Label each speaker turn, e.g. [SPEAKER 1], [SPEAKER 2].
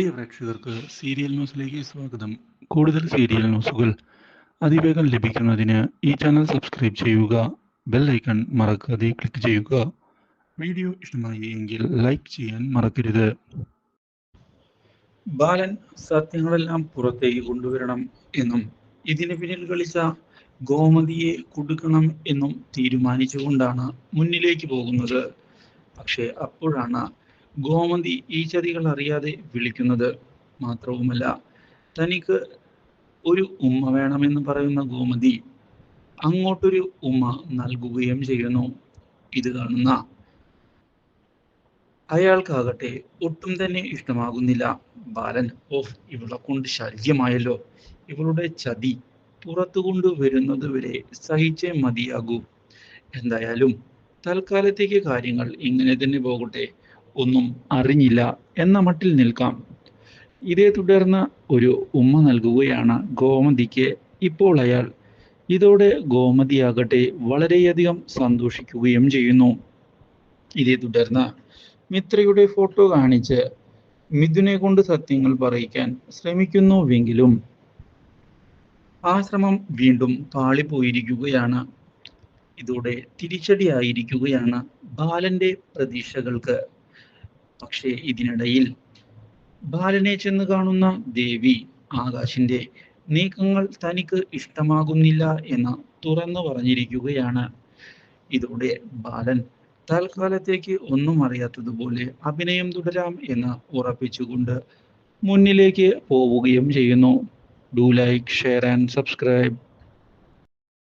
[SPEAKER 1] പ്രിയ പ്രേക്ഷകർക്ക് സീരിയൽ ന്യൂസിലേക്ക് സ്വാഗതം. കൂടുതൽ സീരിയൽ ന്യൂസുകൾ അതിവേഗം ലഭിക്കുന്നതിന് ഈ ചാനൽ സബ്സ്ക്രൈബ് ചെയ്യുക ബെൽ ഐക്കൺ മറക്കാതെ ക്ലിക്ക് ചെയ്യുക. വീഡിയോ ഇഷ്ടമായി എങ്കിൽ ലൈക്ക് ചെയ്യാൻ മറക്കരുത്. ബാലൻ സത്യങ്ങളെല്ലാം പുറത്തേക്ക് കൊണ്ടുവരണം എന്നും ഇതിന് പിന്നിൽ കളിച്ച ഗോമതിയെ കൊടുക്കണം എന്നും തീരുമാനിച്ചുകൊണ്ടാണ് മുന്നിലേക്ക് പോകുന്നത്. പക്ഷേ അപ്പോഴാണ് ഗോമതി ഈ ചതികൾ അറിയാതെ വിളിക്കുന്നത് മാത്രവുമല്ല തനിക്ക് ഒരു ഉമ്മ വേണമെന്ന് പറയുന്ന ഗോമതി അങ്ങോട്ടൊരു ഉമ്മ നൽകുകയും ചെയ്യുന്നു. ഇത് കാണുന്ന അയാൾക്കാകട്ടെ ഒട്ടും തന്നെ ഇഷ്ടമാകുന്നില്ല. ബാലൻ ഓഹ് ഇവളെ കൊണ്ട് ശല്യമായല്ലോ. ഇവളുടെ ചതി പുറത്തു കൊണ്ടുവരുന്നത് വരെ സഹിച്ചേ മതിയാകൂ. എന്തായാലും തൽക്കാലത്തേക്ക് കാര്യങ്ങൾ ഇങ്ങനെ തന്നെ പോകട്ടെ. ഒന്നും അറിഞ്ഞില്ല എന്ന മട്ടിൽ നിൽക്കാം. ഇതേ തുടർന്ന് ഒരു ഉമ്മ നൽകുകയാണ് ഗോമതിക്ക്. ഇപ്പോൾ അയാൾ ഇതോടെ ഗോമതിയാകട്ടെ വളരെയധികം സന്തോഷിക്കുകയും ചെയ്യുന്നു. ഇതേ തുടർന്ന് മിത്രയുടെ ഫോട്ടോ കാണിച്ച് മിഥുനെ കൊണ്ട് സത്യങ്ങൾ പറയിക്കാൻ ശ്രമിക്കുന്നുവെങ്കിലും ആ ശ്രമം വീണ്ടും പാളിപ്പോയിരിക്കുകയാണ്. ഇതോടെ തിരിച്ചടിയായിരിക്കുകയാണ് ബാലന്റെ പ്രതീക്ഷകൾക്ക്. പക്ഷേ ഇതിനിടയിൽ ബാലനെ ചെന്ന് കാണുന്ന ദേവി ആകാശിന്റെ നീക്കങ്ങൾ തനിക്ക് ഇഷ്ടമാകുന്നില്ല എന്ന് തുറന്നു പറഞ്ഞിരിക്കുകയാണ്. ഇതോടെ ബാലൻ തൽക്കാലത്തേക്ക് ഒന്നും അറിയാത്തതുപോലെ അഭിനയം തുടരാം എന്ന് ഉറപ്പിച്ചുകൊണ്ട് മുന്നിലേക്ക് പോവുകയും ചെയ്യുന്നു. Do like share and subscribe